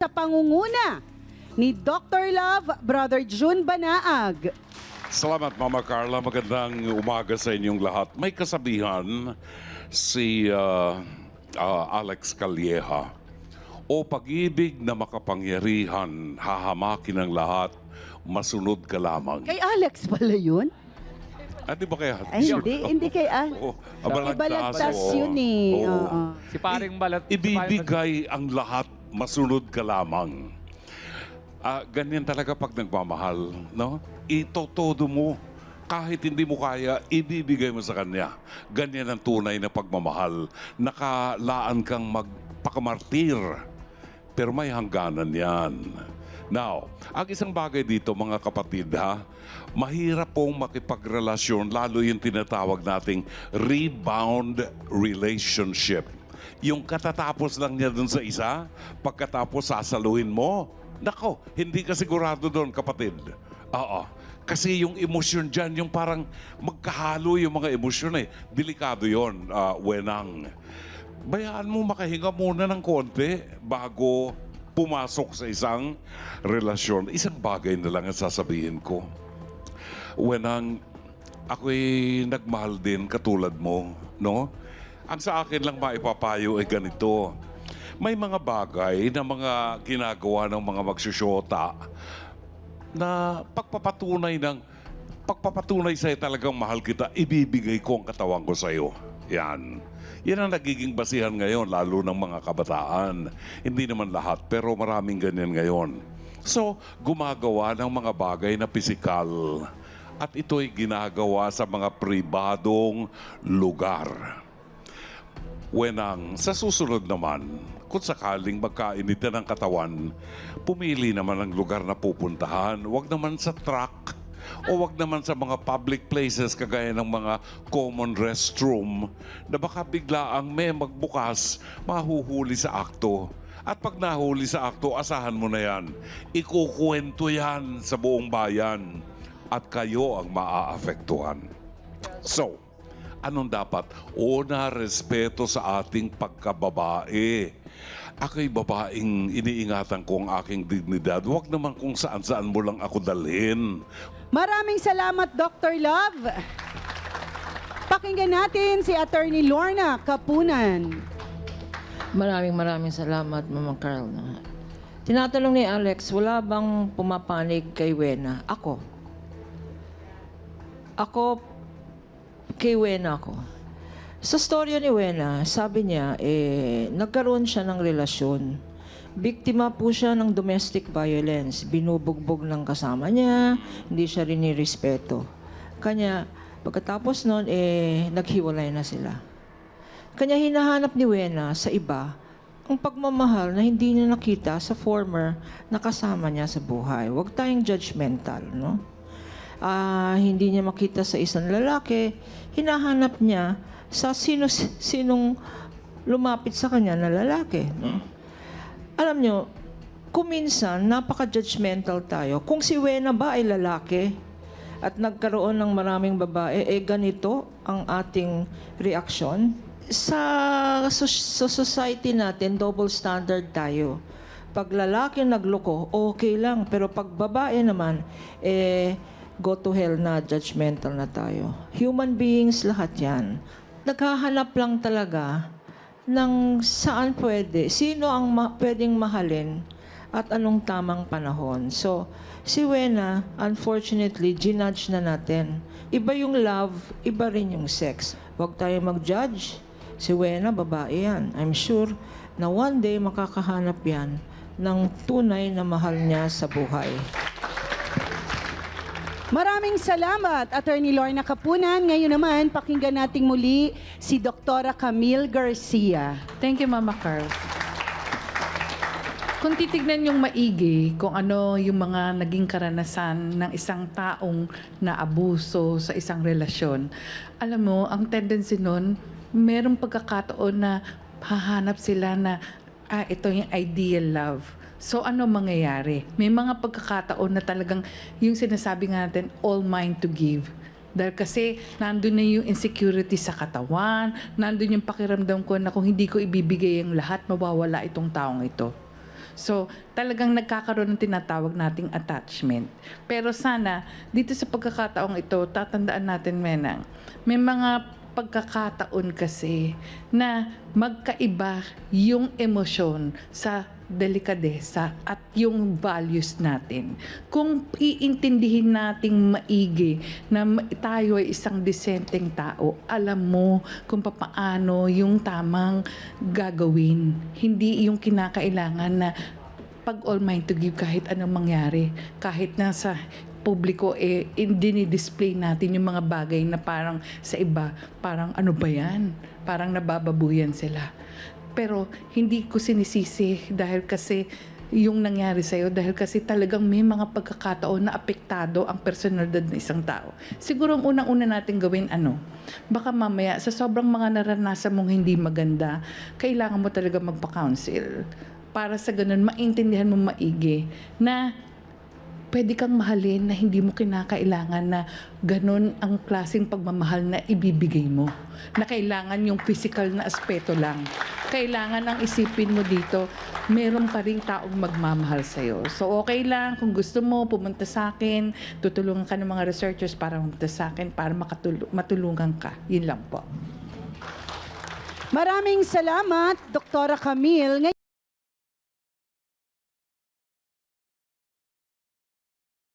sa pangunguna ni Dr. Love, Brother June Banaag. Salamat Mama Carla, magandang umaga sa inyong lahat. May kasabihan si ah, ah, Alex Calleja. O pag-ibig na makapangyarihan, hahamakin ang lahat, masunod ka lamang. Kay Alex pala yun? Ah, di ba kaya? Ay, hindi, hindi kay Alex. Kay abalagtas, Balagtas oo. yun eh. Oo. Si paring balat. si paring- Ibibigay ang lahat, masunod ka lamang. Ah, ganyan talaga pag nagmamahal, no? Itotodo mo. Kahit hindi mo kaya, ibibigay mo sa kanya. Ganyan ang tunay na pagmamahal. Nakalaan kang magpakamartir. Pero may hangganan yan. Now, ang isang bagay dito mga kapatid ha, mahirap pong makipagrelasyon lalo yung tinatawag nating rebound relationship. Yung katatapos lang niya dun sa isa, pagkatapos sasaluhin mo. Nako, hindi ka sigurado doon kapatid. Oo. Kasi yung emosyon dyan, yung parang magkahalo yung mga emosyon eh. Delikado yon, ah, wenang bayaan mo makahinga muna ng konti bago pumasok sa isang relasyon. Isang bagay na lang ang sasabihin ko. When ang ako'y nagmahal din katulad mo, no? Ang sa akin lang maipapayo ay ganito. May mga bagay na mga ginagawa ng mga magsusyota na pagpapatunay ng pagpapatunay sa'yo talagang mahal kita, ibibigay ko ang katawan ko sa'yo. Yan. Yan ang nagiging basihan ngayon, lalo ng mga kabataan. Hindi naman lahat, pero maraming ganyan ngayon. So, gumagawa ng mga bagay na pisikal. At ito'y ginagawa sa mga pribadong lugar. Wenang, sa susunod naman, kung sakaling magkainitan ng katawan, pumili naman ng lugar na pupuntahan. Huwag naman sa truck o wag naman sa mga public places kagaya ng mga common restroom na baka biglaang may magbukas, mahuhuli sa akto. At pag nahuli sa akto, asahan mo na yan. Ikukwento yan sa buong bayan at kayo ang maaapektuhan. So, anong dapat? Una, respeto sa ating pagkababae. Ako'y babaeng iniingatan ko ang aking dignidad. Huwag naman kung saan-saan mo lang ako dalhin. Maraming salamat, Dr. Love. Pakinggan natin si Attorney Lorna Kapunan. Maraming maraming salamat, Mama Carl. Tinatanong ni Alex, wala bang pumapanig kay Wena? Ako. Ako, kay Wena ako. Sa storya ni Wena, sabi niya, eh, nagkaroon siya ng relasyon. Biktima po siya ng domestic violence. Binubugbog ng kasama niya, hindi siya rin nirespeto. Kanya, pagkatapos noon, eh, naghiwalay na sila. Kanya hinahanap ni Wena sa iba ang pagmamahal na hindi niya nakita sa former na kasama niya sa buhay. Huwag tayong judgmental, no? Ah, hindi niya makita sa isang lalaki, hinahanap niya sa sino sinong lumapit sa kanya na lalaki, no? Alam nyo, kung minsan, napaka-judgmental tayo. Kung si Wena ba ay lalaki at nagkaroon ng maraming babae, eh ganito ang ating reaksyon. Sa, sa society natin, double standard tayo. Pag lalaki nagloko, okay lang. Pero pag babae naman, eh, go to hell na, judgmental na tayo. Human beings, lahat yan. Naghahanap lang talaga ng saan pwede, sino ang ma- pwedeng mahalin at anong tamang panahon. So, si Wena, unfortunately, ginudge na natin. Iba yung love, iba rin yung sex. Huwag tayo mag-judge. Si Wena, babae yan. I'm sure na one day makakahanap yan ng tunay na mahal niya sa buhay. Maraming salamat, Attorney Lorna Kapunan. Ngayon naman, pakinggan nating muli si Dr. Camille Garcia. Thank you, Mama Carl. Kung titignan yung maigi kung ano yung mga naging karanasan ng isang taong naabuso sa isang relasyon, alam mo, ang tendency nun, merong pagkakataon na hahanap sila na, ah, ito yung ideal love. So ano mangyayari? May mga pagkakataon na talagang yung sinasabi nga natin, all mine to give. Dahil kasi nandun na yung insecurity sa katawan, nandun yung pakiramdam ko na kung hindi ko ibibigay ang lahat, mawawala itong taong ito. So, talagang nagkakaroon ng tinatawag nating attachment. Pero sana, dito sa pagkakataong ito, tatandaan natin, Menang, may mga pagkakataon kasi na magkaiba yung emosyon sa delikadesa at yung values natin. Kung iintindihin nating maigi na tayo ay isang disenteng tao, alam mo kung papaano yung tamang gagawin. Hindi yung kinakailangan na pag all mine to give kahit anong mangyari. Kahit nasa publiko eh dinidisplay natin yung mga bagay na parang sa iba, parang ano ba yan? Parang nabababuyan sila. Pero hindi ko sinisisi dahil kasi yung nangyari sa'yo dahil kasi talagang may mga pagkakataon na apektado ang personalidad ng isang tao. Siguro ang unang-una natin gawin ano, baka mamaya sa sobrang mga naranasan mong hindi maganda, kailangan mo talaga magpa-counsel para sa ganun maintindihan mo maigi na pwede kang mahalin na hindi mo kinakailangan na ganun ang klaseng pagmamahal na ibibigay mo. Na kailangan yung physical na aspeto lang. Kailangan ang isipin mo dito, meron pa rin taong magmamahal sa'yo. So okay lang kung gusto mo pumunta sa akin, tutulungan ka ng mga researchers para pumunta sa akin para makatul- matulungan ka. Yun lang po. Maraming salamat, Doktora Camille.